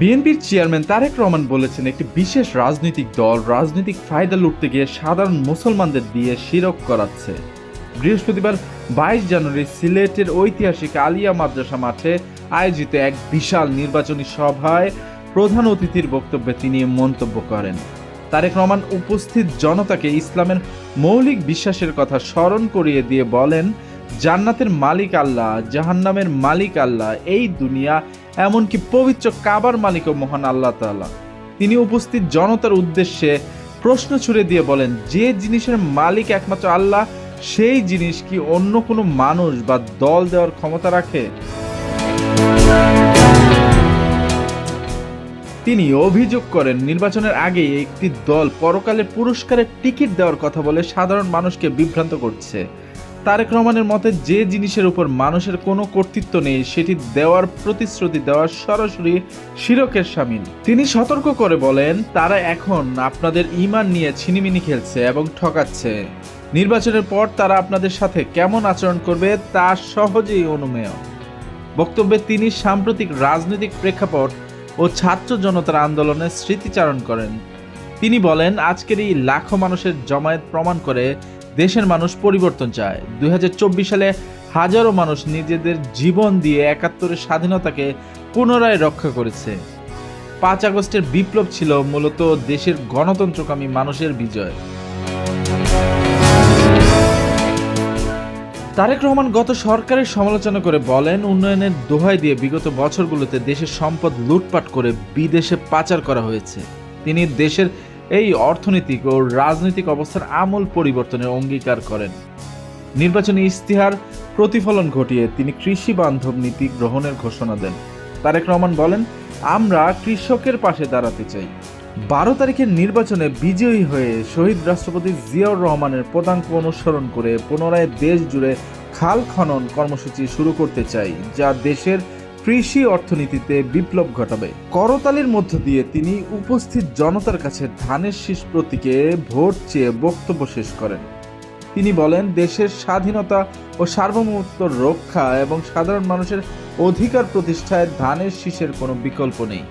বিএনপির চেয়ারম্যান তারেক রহমান বলেছেন, একটি বিশেষ রাজনৈতিক দল রাজনৈতিক ফায়দা লুটতে গিয়ে সাধারণ মুসলমানদের দিয়ে শিরক করাচ্ছে। বৃহস্পতিবার বাইশ জানুয়ারি সিলেটের ঐতিহাসিক আলিয়া মাদ্রাসা মাঠে আয়োজিত এক বিশাল নির্বাচনী সভায় প্রধান অতিথির বক্তব্যে তিনি মন্তব্য করেন। তারেক রহমান উপস্থিত জনতাকে ইসলামের মৌলিক বিশ্বাসের কথা স্মরণ করিয়ে দিয়ে বলেন, জান্নাতের মালিক আল্লাহ, জাহান্নামের মালিক আল্লাহ, এই দুনিয়া এমনকি পবিত্র কাবার মালিকও মহান আল্লাহ তাআলা। তিনি উপস্থিত জনতার উদ্দেশ্যে প্রশ্ন ছুড়ে দিয়ে বলেন, যে জিনিসের মালিক একমাত্র আল্লাহ, সেই জিনিস কি অন্য কোনো মানুষ বা দল দেওয়ার ক্ষমতা রাখে? তিনি অভিযোগ করেন, নির্বাচনের আগে একটি দল পরকালে পুরস্কারের টিকিট দেওয়ার কথা বলে সাধারণ মানুষকে বিভ্রান্ত করছে। তারেক রহমানের মতে যে জিনিসের উপর মানুষের কোনো কর্তৃত্ব নেই, সেটি দেওয়ার প্রতিশ্রুতি দেওয়ার সরাসরি শিরকের সামিল তিনি সতর্ক করে বলেন, তারা এখন আপনাদের ইমান নিয়ে ছিনিমিনি খেলছে এবং ঠকাচ্ছে। নির্বাচনের পর তারা আপনাদের সাথে কেমন আচরণ করবে তা সহজেই অনুমেয়। বক্তব্যে তিনি সাম্প্রতিক রাজনৈতিক প্রেক্ষাপট ও ছাত্র জনতার আন্দোলনের স্মৃতিচারণ করেন। তিনি বলেন, আজকের এই লাখো মানুষের জমায়েত প্রমাণ করে দেশের মানুষ পরিবর্তন চায়। দুই হাজার চব্বিশ সালে হাজারো মানুষ নিজেদের জীবন দিয়ে একাত্তরের স্বাধীনতাকে পুনরায় রক্ষা করেছে। পাঁচ আগস্টের বিপ্লব ছিল মূলত দেশের গণতন্ত্রকামী মানুষের বিজয়। তারেক রহমান গত সরকারের সমালোচনা করে বলেন, উন্নয়নের দোহাই দিয়ে বিগত বছরগুলোতে দেশের সম্পদ লুটপাট করে বিদেশে পাচার করা হয়েছে। তিনি দেশের এই অর্থনৈতিক ও রাজনৈতিক অবস্থার আমূল পরিবর্তনের অঙ্গীকার করেন। নির্বাচনী ইস্তিহার প্রতিফলন ঘটিয়ে তিনি কৃষি বান্ধব নীতি গ্রহণের ঘোষণা দেন। তারেক রহমান বলেন, আমরা কৃষকের পাশে দাঁড়াতে চাই। বারো তারিখের নির্বাচনে বিজয়ী হয়ে শহীদ রাষ্ট্রপতি জিয়াউর রহমানের পদাঙ্ক অনুসরণ করে পুনরায় দেশ জুড়ে খাল খনন কর্মসূচি শুরু করতে চাই, যা দেশের কৃষি অর্থনীতিতে বিপ্লব ঘটাবে। করতালির মধ্য দিয়ে তিনি উপস্থিত জনতার কাছে ধানের শীষ প্রতীকে ভোট চেয়ে বক্তব্য শেষ করেন। তিনি বলেন, দেশের স্বাধীনতা ও সার্বভৌমত্ব রক্ষা এবং সাধারণ মানুষের অধিকার প্রতিষ্ঠায় ধানের শীষের কোনো বিকল্প নেই।